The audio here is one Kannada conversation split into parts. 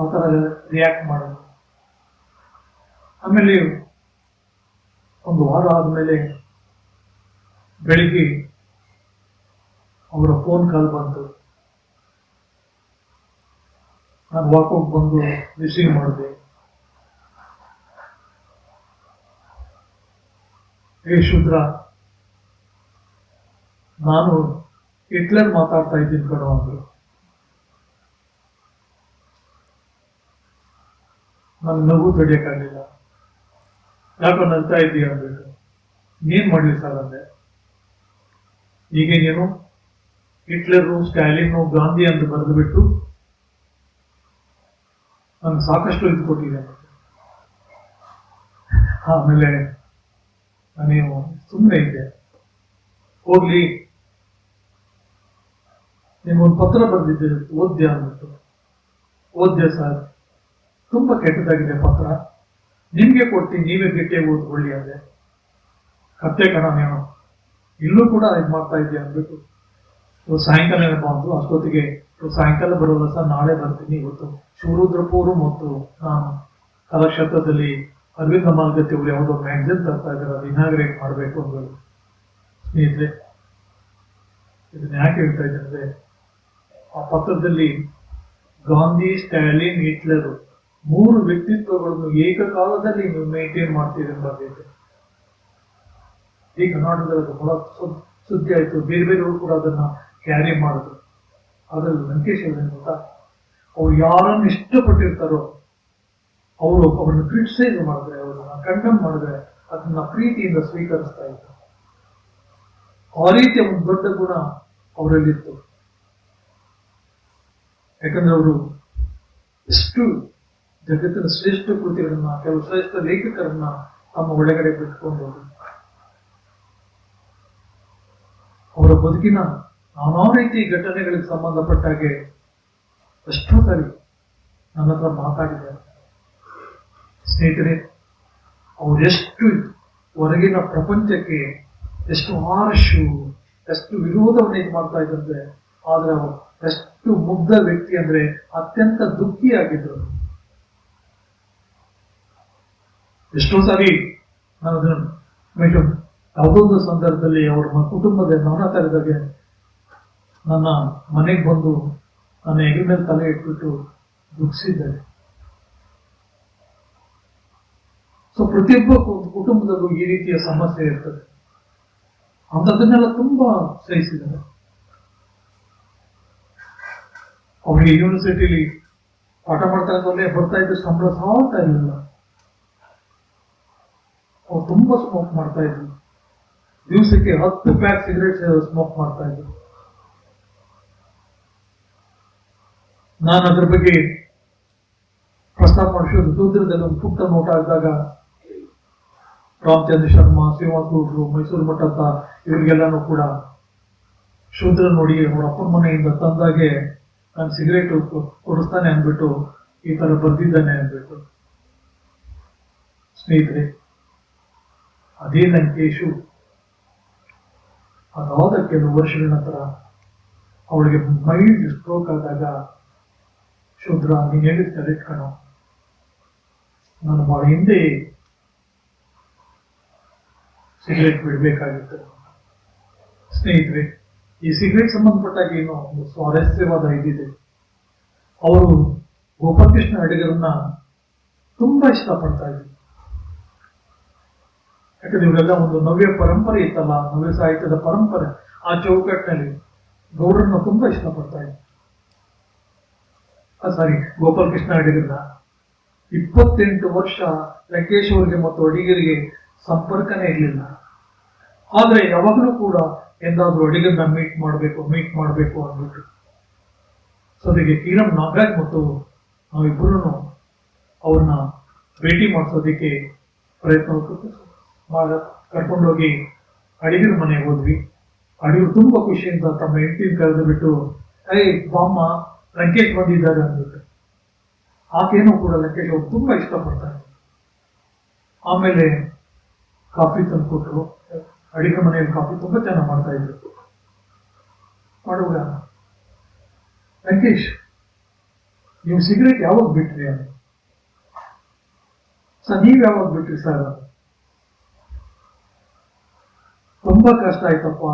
ಆ ರಿಯಾಕ್ಟ್ ಮಾಡೋದು. ಆಮೇಲೆ ಒಂದು ವಾರ ಆದಮೇಲೆ ಬೆಳಿಗ್ಗೆ ಅವರ ಫೋನ್ ಕಾಲ್ ಬಂತು. ನಾನು ವಾಕೌಟ್ ಬಂದು ರಿಸೀವ್ ಮಾಡಿದೆ. ಏ ಶುದ್ರ, ನಾನು ಹಿಟ್ಲರ್ ಮಾತಾಡ್ತಾ ಇದ್ದೀನಿ ಕಣೋ ಅಂದ್ರು. ನಾನು ನಗು ತಡಿಯಕ್ಕಾಗಲಿಲ್ಲ. ಯಾಕೋ ನಗ್ತಾ ಇದ್ದೀಯ ಅಂದ್ಬಿಟ್ಟು ನೀನ್ ಮಾಡ್ಲಿ ಸರ್ ಅಂದೆ. ಈಗೇನೇನು? ಹಿಟ್ಲರು ಸ್ಟಾಲಿನು ಗಾಂಧಿ ಅಂತ ಬರೆದು ಬಿಟ್ಟು ಸಾಕಷ್ಟು ಇದು ಕೊಟ್ಟಿದೆ. ಆಮೇಲೆ ನಾನೇನು ಸುಮ್ಮನೆ ಇದ್ದೆ. ಹೋಗ್ಲಿ. ನಿಮ್ಗೊಂದು ಪತ್ರ ಬರೆದಿದ್ದೆ ಓದ್ಯ ಅಂದ್ಬಿಟ್ಟು. ಓದ್ಯ ಸರ್? ತುಂಬಾ ಕೆಟ್ಟದಾಗಿದೆ ಪತ್ರ. ನಿಮ್ಗೆ ಕೊಡ್ತೀನಿ, ನೀವೇ ಗಟ್ಟಿಯಾಗಿ ಓದ್ಕೊಳ್ಳಿ ಅಂದ್ರೆ ಕತ್ತೆ ಕಣ ನೀನು. ಇಲ್ಲೂ ಕೂಡ ಇದು ಮಾಡ್ತಾ ಇದೆಯಾ ಅಂದ್ಬಿಟ್ಟು. ಸಾಯಂಕಾಲ ಬಂದು ಅಷ್ಟೊತ್ತಿಗೆ ಇವತ್ತು ಸಾಯಂಕಾಲ ಬರೋಲ್ಲ ಸರ್, ನಾಳೆ ಬರ್ತೀನಿ ಇವತ್ತು ಶಿವರುದ್ರಪುರು ಮತ್ತು ನಾನು ಕಲಾಕ್ಷೇತ್ರದಲ್ಲಿ ಅರವಿಂದ ಮಾಲ್ಗತ್ತಿ ಅವರು ಯಾವುದೋ ಮ್ಯಾಗ್ಝಿನ್ ತರ್ತಾ ಇದ್ದಾರೆ, ಅದು ಇನಾಗ್ರೇಟ್ ಮಾಡಬೇಕು ಅಂದರು ಸ್ನೇಹಿತರೆ, ಇದನ್ನ ಯಾಕೆ ಹೇಳ್ತಾ ಇದ್ದೆ ಅಂದ್ರೆ, ಆ ಪತ್ರದಲ್ಲಿ ಗಾಂಧಿ, ಸ್ಟ್ಯಾಲಿನ್, ಹಿಟ್ಲರ್ ಮೂರು ವ್ಯಕ್ತಿತ್ವಗಳನ್ನು ಏಕಕಾಲದಲ್ಲಿ ನೀವು ಮೇಂಟೈನ್ ಅಂತ ಈ ಕರ್ನಾಟಕದಲ್ಲಿ ಬಹಳ ಸುದ್ದಿ ಆಯಿತು. ಬೇರೆ ಬೇರೆಯವರು ಕೂಡ ಅದನ್ನ ಕ್ಯಾರಿ ಮಾಡಿದ್ರು. ಅದರಲ್ಲಿ ಲಂಕೇಶ್ ಅವರು ಏನು ಗೊತ್ತಾ? ಅವ್ರು ಯಾರನ್ನು ಇಷ್ಟಪಟ್ಟಿರ್ತಾರೋ, ಅವರು ಅವರನ್ನು ಕ್ರಿಟಿಸೈಸ್ ಮಾಡಿದ್ರೆ, ಅವರನ್ನ ಕಂಡಮ್ ಮಾಡಿದ್ರೆ, ಅದನ್ನ ಪ್ರೀತಿಯಿಂದ ಸ್ವೀಕರಿಸ್ತಾ ಇದ್ರು. ಆ ರೀತಿಯ ಒಂದು ದೊಡ್ಡ ಗುಣ ಅವರಲ್ಲಿತ್ತು. ಯಾಕಂದ್ರೆ ಅವರು ಎಷ್ಟು ಜಗತ್ತಿನ ಶ್ರೇಷ್ಠ ಕೃತಿಗಳನ್ನ, ಕೆಲವು ಶ್ರೇಷ್ಠ ಲೇಖಕರನ್ನ ತಮ್ಮ ಒಳಗಡೆ ಬಿಟ್ಕೊಂಡು. ಅವರ ಬದುಕಿನ ನಾನಾ ರೀತಿ ಘಟನೆಗಳಿಗೆ ಸಂಬಂಧಪಟ್ಟ ಹಾಗೆ ಸಾರಿ ನನ್ನ ಹತ್ರ ಮಾತಾಡಿದ್ದಾರೆ ಸ್ನೇಹಿತರೆ, ಅವರೆಷ್ಟು ಹೊರಗಿನ ಪ್ರಪಂಚಕ್ಕೆ ಎಷ್ಟು ಆರ್ಶು ಎಷ್ಟು ವಿರೋಧವನ್ನು ಇದು ಮಾಡ್ತಾ ಇದ್ದಂತೆ ಆದ್ರೆ ಅವರು ಎಷ್ಟು ಮುಗ್ಧ ವ್ಯಕ್ತಿ ಅಂದ್ರೆ ಅತ್ಯಂತ ದುಃಖಿಯಾಗಿದ್ರು ಎಷ್ಟೋ ಸಾರಿ ನಾನು ಅದನ್ನು ಮೇಡಮ್ ಯಾವುದೊಂದು ಸಂದರ್ಭದಲ್ಲಿ ಅವರ ಕುಟುಂಬದ ಮೌನ ತರದಾಗೆ ನನ್ನ ಮನೆಗೆ ಬಂದು ನನ್ನ ಹೆಗಲ ಮೇಲೆ ತಲೆ ಇಟ್ಬಿಟ್ಟು ದುಃಖಿಸಿದ್ದಾರೆ ಸೊ ಪ್ರತಿಯೊಬ್ಬ ಕುಟುಂಬದಲ್ಲೂ ಈ ರೀತಿಯ ಸಮಸ್ಯೆ ಇರ್ತದೆ. ಅಂಥದನ್ನೆಲ್ಲ ತುಂಬಾ ಸಹಿಸಿದ್ದಾರೆ. ಅವರಿಗೆ ಯೂನಿವರ್ಸಿಟಿಲಿ ಪಾಠ ಮಾಡ್ತಾ ಇದ್ದಲ್ಲೇ ಬರ್ತಾ ಇದ್ದ ಸಂಬಳ ಸಾಲ್ತಾ ಇರಲಿಲ್ಲ ಅವ್ರು ತುಂಬಾ ಸ್ಮೋಕ್ ಮಾಡ್ತಾ ಇದ್ರು. ದಿವಸಕ್ಕೆ ಹತ್ತು ಪ್ಯಾಕ್ ಸಿಗರೇಟ್ ಸ್ಮೋಕ್ ಮಾಡ್ತಾ ಇದ್ರು. ನಾನು ಅದ್ರ ಬಗ್ಗೆ ಪ್ರಸ್ತಾಪ ಮಾಡಿಸೋದು ಸೂತ್ರದಲ್ಲಿ ಒಂದು ಪುಟ್ಟ ನೋಟ ಆಗಿದಾಗ ರಾಮಚಂದ್ರ ಶರ್ಮಾ, ಶ್ರೀನಿವಾಸ ಮೈಸೂರು ಮಠದ ಇವರಿಗೆಲ್ಲಾನು ಕೂಡ ಶೂದ್ರ ನೋಡಿ ಅವ್ರ ಅಪ್ಪನ ಮನೆಯಿಂದ ತಂದಾಗೆ ನಾನು ಸಿಗರೇಟ್ ಕೊಡಿಸ್ತಾನೆ ಅಂದ್ಬಿಟ್ಟು ಈ ತರ ಬರ್ದಿದ್ದಾನೆ ಅಂದ್ಬಿಟ್ಟು. ಸ್ನೇಹಿತರೆ ಅದೇ ಲಂಕೇಶು. ಅದಾದ ಕೆಲವು ವರ್ಷಗಳ ನಂತರ ಅವಳಿಗೆ ಮೈಲ್ಡ್ ಸ್ಟ್ರೋಕ್ ಆದಾಗ ಶೂದ್ರ ನೀನು ಹೇಳಿದ ಕರೆಕ್ಟ್ ಕಣೋ. ನಾನು ಬಹಳ ಹಿಂದೆ ಸಿಗರೇಟ್ ಬಿಡಬೇಕಾಗಿತ್ತು. ಸ್ನೇಹಿತರೆ, ಈ ಸಿಗರೇಟ್ ಸಂಬಂಧಪಟ್ಟಾಗ ಏನೋ ಒಂದು ಸ್ವಾರಸ್ಯವಾದ ಇದಿದೆ. ಅವರು ಗೋಪಾಲಕೃಷ್ಣ ಅಡಿಗರನ್ನ ತುಂಬಾ ಇಷ್ಟಪಡ್ತಾ ಇದ್ರು. ಯಾಕಂದ್ರೆ ಇವರೆಲ್ಲ ಒಂದು ನವ್ಯ ಪರಂಪರೆ ಇತ್ತಲ್ಲ, ನವ್ಯ ಸಾಹಿತ್ಯದ ಪರಂಪರೆ. ಆ ಚೌಕಟ್ಟಿನಲ್ಲಿ ಗೌಡ್ರನ್ನ ತುಂಬಾ ಇಷ್ಟಪಡ್ತಾ ಇದ್ದ. ಸಾರಿ ಗೋಪಾಲಕೃಷ್ಣ ಅಡಿಗರನ್ನ. ಇಪ್ಪತ್ತೆಂಟು ವರ್ಷ ಲಂಕೇಶ್ವರಿಗೆ ಮತ್ತು ಅಡಿಗರಿಗೆ ಸಂಪರ್ಕನೇ ಇರಲಿಲ್ಲ. ಆದ್ರೆ ಯಾವಾಗಲೂ ಕೂಡ ಎಂದಾದ್ರೂ ಅಡಿಗರನ್ನ ಮೀಟ್ ಮಾಡಬೇಕು ಮೀಟ್ ಮಾಡಬೇಕು ಅಂದ್ಬಿಟ್ಟು ಸೊ ಅದಕ್ಕೆ ಕೀರಂ ನಾಗರಾಜ್ ಮತ್ತು ನಾವಿಬ್ಬರೂ ಅವ್ರನ್ನ ಭೇಟಿ ಮಾಡಿಸೋದಕ್ಕೆ ಪ್ರಯತ್ನ ಕರ್ಕೊಂಡೋಗಿ ಅಡಿಗರ ಮನೆಗೆ ಹೋದ್ವಿ. ಅಡಿಗರು ತುಂಬಾ ಖುಷಿಯಿಂದ ತಮ್ಮ ಹೆಂಡತಿನ ಕರೆದು ಬಿಟ್ಟು ಐ ಬಾಮ್ಮ, ಲಂಕೇಶ್ ಬಂದಿದ್ದಾರೆ ಅಂದ್ಬಿಟ್ಟು ಆಕೆನೂ ಕೂಡ ಲಂಕೇಶ್ ಅವ್ರು ತುಂಬಾ ಇಷ್ಟಪಡ್ತಾರೆ. ಆಮೇಲೆ ಕಾಫಿ ತಂದು ಕೊಟ್ಟರು ಅಡಿಗೆ ಮನೆಯಲ್ಲಿ ಕಾಫಿ ತುಂಬಾ ಚೆನ್ನಾಗಿ ಮಾಡ್ತಾ ಇದ್ರು. ಮಾಡುವಾಗ, ಲಂಕೇಶ್, ನೀವು ಸಿಗರೇಟ್ ಯಾವಾಗ ಬಿಟ್ರಿ? ಅಂತ ಸರ್, ನೀವು ಯಾವಾಗ ಬಿಟ್ರಿ ಸರ್? ತುಂಬಾ ಕಷ್ಟ ಆಯ್ತಪ್ಪ.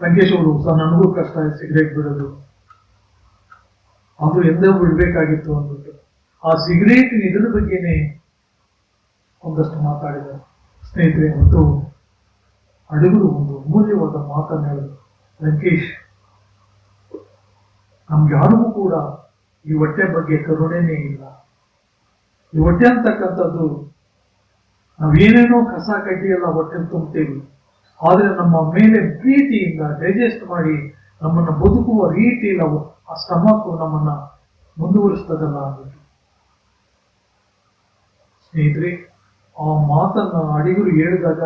ಲಂಕೇಶ್ ಅವರು ಸರ್, ನನಗೂ ಕಷ್ಟ ಆಯ್ತು ಸಿಗರೇಟ್ ಬಿಡೋದು. ಅದು ಎಂದೇ ಬಿಡಬೇಕಾಗಿತ್ತು ಅಂದ್ಬಿಟ್ಟು. ಆ ಸಿಗರೇಟ್ ಇದ್ರ ಬಗ್ಗೆನೆ ಒಂದಷ್ಟು ಮಾತಾಡಿದರು ಸ್ನೇಹಿತರೆ, ಮತ್ತು ಅಡುಗರು ಒಂದು ಅಮೂಲ್ಯವಾದ ಮಾತನ್ನು ಹೇಳಿದ್ರು. ಲಂಕೇಶ್ ನಮ್ಗೆ ಕೂಡ ಈ ಹೊಟ್ಟೆ ಬಗ್ಗೆ ಕರುಣೆನೇ ಇಲ್ಲ. ಈ ಹೊಟ್ಟೆ ಅಂತಕ್ಕಂಥದ್ದು ನಾವೇನೇನೋ ಕಸ ಕಡ್ಡಿ ಎಲ್ಲ ಹೊಟ್ಟೆ ತುಂಬ್ತೇವೆ. ಆದ್ರೆ ನಮ್ಮ ಮೇಲೆ ಪ್ರೀತಿಯಿಂದ ಡೈಜೆಸ್ಟ್ ಮಾಡಿ ನಮ್ಮನ್ನು ಬದುಕುವ ರೀತಿ ನಾವು ಆ ಸ್ಟಮಕ್ ನಮ್ಮನ್ನ ಮುಂದುವರಿಸ್ತದಲ್ಲ ಅಂದ್ಬಿಟ್ಟು ಸ್ನೇಹಿತರೆ, ಆ ಮಾತನ್ನ ಅಡಿಗರು ಹೇಳಿದಾಗ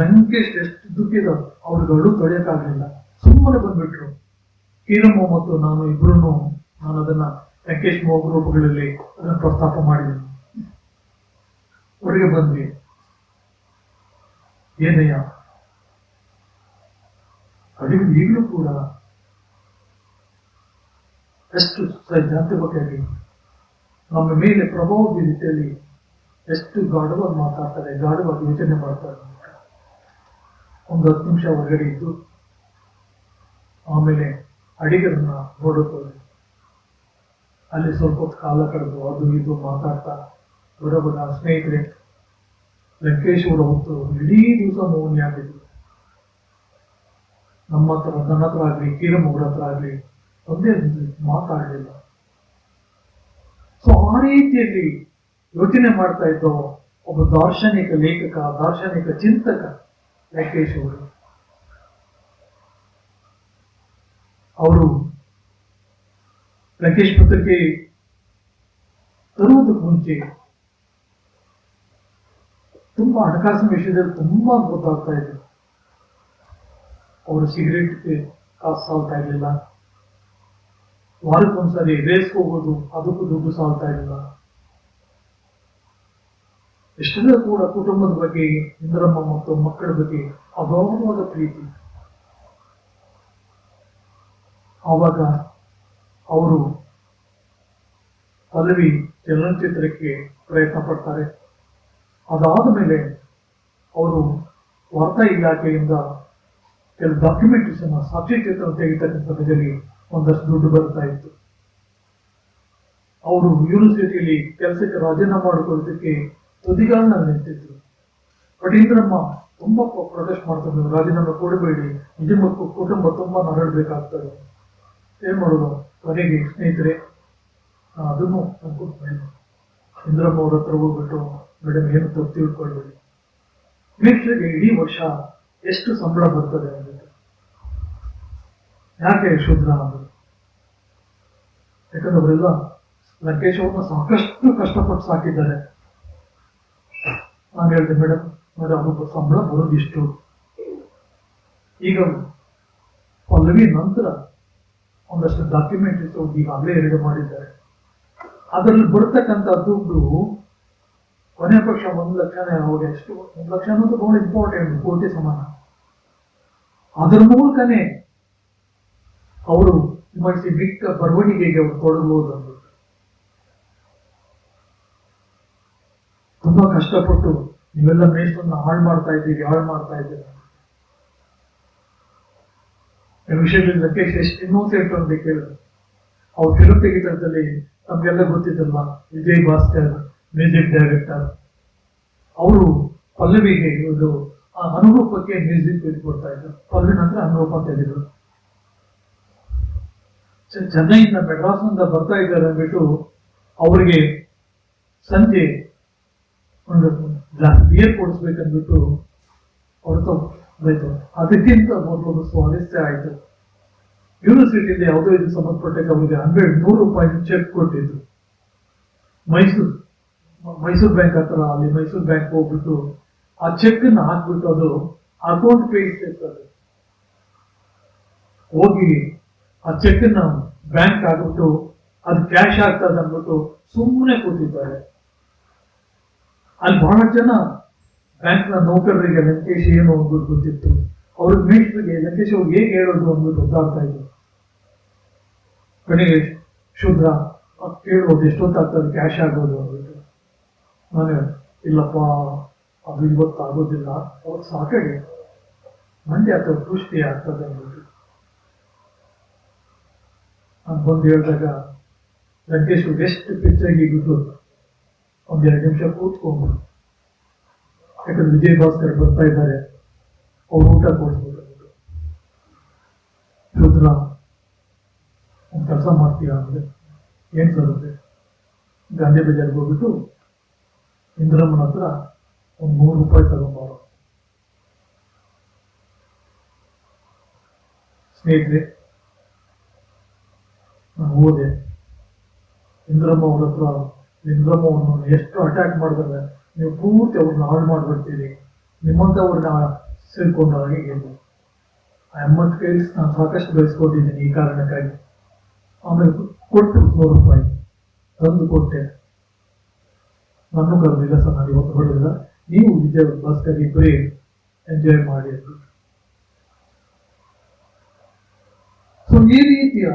ರಂಕೇಶ್ ಎಷ್ಟು ದುಃಖಿದ ಅವ್ರಿಗೆ ಅಳು ತೊಳೆಯಕ್ಕಾಗಲಿಲ್ಲ. ಸುಮ್ಮನೆ ಬಂದ್ಬಿಟ್ರು. ಕೀರಮ್ಮ ಮತ್ತು ನಾನು ಇಬ್ರು ನಾನು ಅದನ್ನ ಲಂಕೇಶ್ ಮೋಗ ರೂಪಗಳಲ್ಲಿ ಅದನ್ನು ಪ್ರಸ್ತಾಪ ಮಾಡಿದ್ದೀನಿ ಹೊರಗೆ ಬಂದ್ವಿ. ಏನಯ್ಯ ಅಡಿಗರು ಈಗಲೂ ಕೂಡ ಎಷ್ಟು ಸೈದ್ಧಾಂತಿಕವಾಗಿ ನಮ್ಮ ಮೇಲೆ ಪ್ರಭಾವ ಬೀರಿತಲ್ಲಿ ಎಷ್ಟು ಗಾಢವಾಗಿ ಮಾತಾಡ್ತಾರೆ, ಗಾಢವಾಗಿ ಯೋಚನೆ ಮಾಡ್ತಾರೆ ಒಂದು ಹತ್ತು ನಿಮಿಷ ಹೊರಗಡೆ ಇದ್ದು ಆಮೇಲೆ ಅಡಿಗರನ್ನ ನೋಡುತ್ತದೆ ಅಲ್ಲಿ ಸ್ವಲ್ಪ ಕಾಲ ಕಳೆದು ಅದು ಇದು ಮಾತಾಡ್ತಾ ಬರೋಬರ ಸ್ನೇಹಿತರೆ ವೆಂಕಟೇಶ್ ಅವರ ಹೊತ್ತು ಇಡೀ ದಿವಸ ಮೌನಿ ಆಗಿದ್ರು ನಮ್ಮ ಹತ್ರ, ನನ್ನ ಹತ್ರ ಆಗಲಿ ಕಿರಮ್ ಅವ್ರ ಹತ್ರ ಆಗಲಿ, ಒಂದೇ ಮಾತಾಡಲಿಲ್ಲ. ಸೊ ಆ ರೀತಿಯಲ್ಲಿ ಯೋಚನೆ ಮಾಡ್ತಾ ಇದ್ದೋ ಒಬ್ಬ ದಾರ್ಶನಿಕ ಲೇಖಕ, ದಾರ್ಶನಿಕ ಚಿಂತಕ ವೆಂಕಟೇಶ್ ಅವರು ಅವರು ವೆಂಕಟೇಶ್ ಪತ್ರಿಕೆ ತರುವುದಕ್ಕೆ ಮುಂಚೆ ತುಂಬಾ ಹಣಕಾಸಿನ ವಿಷಯದಲ್ಲಿ ತುಂಬಾ ಗೊತ್ತಾಗ್ತಾ ಇದೆ. ಅವರು ಸಿಗರೇಟ್ಗೆ ಕಾಸು ಸಾಲ್ತಾ ಇರಲಿಲ್ಲ. ವಾರಕ್ಕೊಂದ್ಸರಿ ರೇಸ್ಗೆ ಹೋಗೋದು, ಅದಕ್ಕೂ ದುಡ್ಡು ಸಾಲ್ತಾ ಇರಲಿಲ್ಲ. ಎಷ್ಟೆಲ್ಲ ಕೂಡ ಕುಟುಂಬದ ಬಗ್ಗೆ, ಇಂದ್ರಮ್ಮ ಮತ್ತು ಮಕ್ಕಳ ಬಗ್ಗೆ ಅಗಾಧವಾದ ಪ್ರೀತಿ. ಆವಾಗ ಅವರು ಪದವಿ ಚಲನಚಿತ್ರಕ್ಕೆ ಪ್ರಯತ್ನ ಪಡ್ತಾರೆ. ಅದಾದ ಮೇಲೆ ಅವರು ವಾರ್ತಾ ಇಲಾಖೆಯಿಂದ ಕೆಲವು ಸಬ್ಜೆಕ್ಟ್ ಅನ್ನ ಸಾಕ್ಷ್ಯಚಿತ್ರ ಬದಲಿ ಒಂದಷ್ಟು ದುಡ್ಡು ಬರ್ತಾ ಇತ್ತು. ಅವರು ಯೂನಿವರ್ಸಿಟಿಯಲ್ಲಿ ಕೆಲಸಕ್ಕೆ ರಾಜೀನಾಮೆ ಮಾಡಿಕೊಳ್ಳೋದಕ್ಕೆ ತುದಿಗಾಲನ ನಿಂತಿದ್ರು. ಬಟ್ ಇಂದ್ರಮ್ಮ ತುಂಬಾ ಪ್ರೊಟೆಸ್ಟ್ ಮಾಡ್ತಿದ್ರು ರಾಜೀನಾಮೆ ಕೊಡಬೇಡಿ ನಿಜಕ್ಕೂ ಕುಟುಂಬ ತುಂಬಾ ನರಳಬೇಕಾಗ್ತದೆ ಏನ್ ಮಾಡೋದು? ಕೊನೆಗೆ ಸ್ನೇಹಿತರೆ, ನಾನು ಅದನ್ನು ಇಂದ್ರಮ್ಮ ಅವ್ರ ಹತ್ರ ಹೋಗ್ಬಿಟ್ಟು ಮೇಡಮ್, ಏನು ತಪ್ಪು ಮೇಷ್ಟ್ರಿಗೆ ಇಡೀ ವರ್ಷ ಎಷ್ಟು ಸಂಬಳ ಬರ್ತದೆ ಅನ್ನೋದು. ಯಾಕೆ ಶುದ್ರ ಅಂದರು ಯಾಕಂದ್ರೆ ಅವರೆಲ್ಲ ಲಂಕೇಶ್ ಅವ್ರನ್ನ ಸಾಕಷ್ಟು ಕಷ್ಟಪಟ್ಟು ಸಾಕಿದ್ದಾರೆ. ನಾನು ಹೇಳಿದೆ, ಮೇಡಮ್, ನೋಡಿ ಅವ್ರ ಸಂಬಳ ಬರೋದಿಷ್ಟು ಈಗ ಪಲ್ಲವಿ ನಂತರ ಒಂದಷ್ಟು ಡಾಕ್ಯುಮೆಂಟ್ ಈಗಾಗಲೇ ಎರಡು ಮಾಡಿದ್ದಾರೆ. ಅದರಲ್ಲಿ ಬರ್ತಕ್ಕಂಥ ದುಡ್ಡು ಕೊನೆ ಪಕ್ಷ ಒಂದು ಲಕ್ಷನೇ ಅವಾಗ ಎಷ್ಟು ಒಂದು ಲಕ್ಷ ಅನ್ನೋದು ಬಹಳ ಇಂಪಾರ್ಟೆಂಟ್ ಕೋಟಿ ಸಮಾನ. ಅದರ ಮೂಲಕನೇ ಅವರು ಮಾಡಿಸಿ ಬಿಟ್ಟ ಬರವಣಿಗೆಗೆ ಅವರು ಕೊಡಬಹುದು ಅಂದರು ತುಂಬಾ ಕಷ್ಟಪಟ್ಟು ನೀವೆಲ್ಲ ಮೇಷ್ಟನ್ನ ಹಾಳು ಮಾಡ್ತಾ ಇದ್ದೀರಿ, ಹಾಳು ಮಾಡ್ತಾ ಇದ್ದೀರಿ. ವಿಷಯದಲ್ಲಿ ಲಕ್ಕೇಶ್ ಎಷ್ಟು ಇನ್ನೋಸೆಂಟ್ ಅಂತ ಕೇಳಿದ್ರು. ಅವ್ರು ಫಿಲ್ಮ್ ತೆಗಿತದಲ್ಲಿ ನಮ್ಗೆಲ್ಲ ಗೊತ್ತಿದ್ದಲ್ವಾ, ವಿಜಯ್ ಭಾಸ್ಕರ್. Music director. ಅವರು ಪಲ್ಲವಿಗೆ ಇವರು ಆ ಅನುರೂಪಕ್ಕೆ ಮ್ಯೂಸಿಕ್ ಕೊಡ್ತಾ ಇದ್ರು. ಪಲ್ಲವಿ ನಂತರ ಅನುರೂಪ ಚೆ- ಚೆನ್ನೈಯಿಂದ ಮೆಡ್ರಾಸ್ನಿಂದ ಬರ್ತಾ ಇದ್ದಾರೆ ಅಂದ್ಬಿಟ್ಟು ಅವರಿಗೆ ಸಂಜೆ ಒಂದು ಗ್ಲಾಸ್ ಬಿಯರ್ ಕೊಡಿಸ್ಬೇಕಂದ್ಬಿಟ್ಟು ಹೊರತು ಆಯ್ತು ಅದಕ್ಕಿಂತ ಮೊದಲು ಸ್ವಾರಸ್ಯ ಆಯಿತು. ಯೂನಿವರ್ಸಿಟಿಯಿಂದ ಯಾವುದೋ ಇದು ಸಂಬಂಧಪಟ್ಟಕ್ಕೆ ಅವರಿಗೆ ಹಂಡ್ರೆಡ್ ನೂರು ರೂಪಾಯಿ ಚೆಕ್ ಕೊಟ್ಟಿದ್ರು. ಮೈಸೂರು. ಮೈಸೂರು ಬ್ಯಾಂಕ್ ಹತ್ರ ಅಲ್ಲಿ ಮೈಸೂರು ಬ್ಯಾಂಕ್ ಹೋಗ್ಬಿಟ್ಟು ಆ ಚೆಕ್ನ ಹಾಕ್ಬಿಟ್ಟು ಅದು ಅಕೌಂಟ್ ಪೇ ಇರ್ತದೆ. ಹೋಗಿ ಆ ಚೆಕ್ನ ಬ್ಯಾಂಕ್ ಆಗ್ಬಿಟ್ಟು ಅದು ಕ್ಯಾಶ್ ಆಗ್ತದೆ ಅಂದ್ಬಿಟ್ಟು ಸುಮ್ಮನೆ ಕೂತಿದ್ದಾರೆ. ಅಲ್ಲಿ ಬಹಳ ಜನ ಬ್ಯಾಂಕ್ನ ನೌಕರರಿಗೆ ಲಂಕೇಶ್ ಏನು ಅಂದ್ಬಿಟ್ಟು ಗೊತ್ತಿತ್ತು. ಅವ್ರ ಮೇಷ್ಟ್ರಿಗೆ ಲಂಕೇಶ್ ಅವ್ರಿಗೆ ಹೇಗೆ ಹೇಳೋದು ಅಂದ್ಬಿಟ್ಟು ಗೊತ್ತಾಗ್ತಾ ಇದ್ರು. ಕೊನೆಗೆ ಶುಭ್ರ ಕೇಳ್ಬೋದು ಎಷ್ಟೊತ್ತಾಗ್ತದೆ ಕ್ಯಾಶ್ ಆಗೋದು ನಾನು ಇಲ್ಲಪ್ಪ, ಅದು ಇವತ್ತು ಆಗೋದಿಲ್ಲ. ಅವತ್ತು ಸಾಕಾಗಿ ಮಂಡ್ಯ ಅಥವಾ ಪುಷ್ಟಿ ಆಗ್ತದೆ ಅಂದ್ಬಿಟ್ಟು. ನಾನು ಬಂದು ಹೇಳಿದಾಗ ಲಂಕೇಶ್ ಎಷ್ಟು ಪಿಚ್ಚಾಗಿ ಬಿದ್ದು ಒಂದು ಎರಡು ನಿಮಿಷ ಕೂತ್ಕೊಂಡು ಯಾಕಂದ್ರೆ ವಿಜಯ್ ಭಾಸ್ಕರ್ ಬರ್ತಾ ಇದ್ದಾರೆ, ಅವ್ರು ಊಟ ಕೊಡಿಸ್ಬೇಕು ರುದ್ರ ಒಂದು ಕೆಲಸ ಮಾಡ್ತೀರಾ ಅಂದ್ರೆ ಏನ್ ಸರುತ್ತೆ ಗಾಂಧಿ ಬಜಾರ್ಗೆ ಹೋಗ್ಬಿಟ್ಟು ಇಂದ್ರಮ್ಮನ ಹತ್ರ ಒಂದು ನೂರು ರೂಪಾಯಿ ತಗೊಂಬಾರೋ ಸ್ನೇಹಿತರೆ, ನಾನು ಹೋದೆ ಇಂದ್ರಮ್ಮ ಅವ್ರ ಹತ್ರ, ಇಂದ್ರಮ್ಮ ಅವ್ರನ್ನ ಎಷ್ಟು ಅಟ್ಯಾಕ್ ಮಾಡಿದ್ರೆ, ನೀವು ಪೂರ್ತಿ ಅವ್ರನ್ನ ಹಾಳು ನಿಮ್ಮಂತ ನಿಮ್ಮಂಥವ್ರನ್ನ ಸೇರ್ಕೊಂಡು ಹಾಗೆ ಏನು ಆ ಎಂಬತ್ತು ಕೈಲಿ ನಾನು ಸಾಕಷ್ಟು ಬೆಳೆಸ್ಕೊಂಡಿದ್ದೀನಿ ಈ ಕಾರಣಕ್ಕಾಗಿ. ಆಮೇಲೆ ಕೊಟ್ಟು ನೂರು ರೂಪಾಯಿ ತಂದು ಕೊಟ್ಟೆ. ನಾನು ಕರೆದಿಲ್ಲ ಸರ್ ನಾನು ಇವತ್ತು ನೀವು ವಿಜಯ ಭಾಸ್ಕರ್ ಇಬ್ಬರೇ ಎಂಜಾಯ್ ಮಾಡಿ ಅಂತ. ಸೊ ಈ ರೀತಿಯ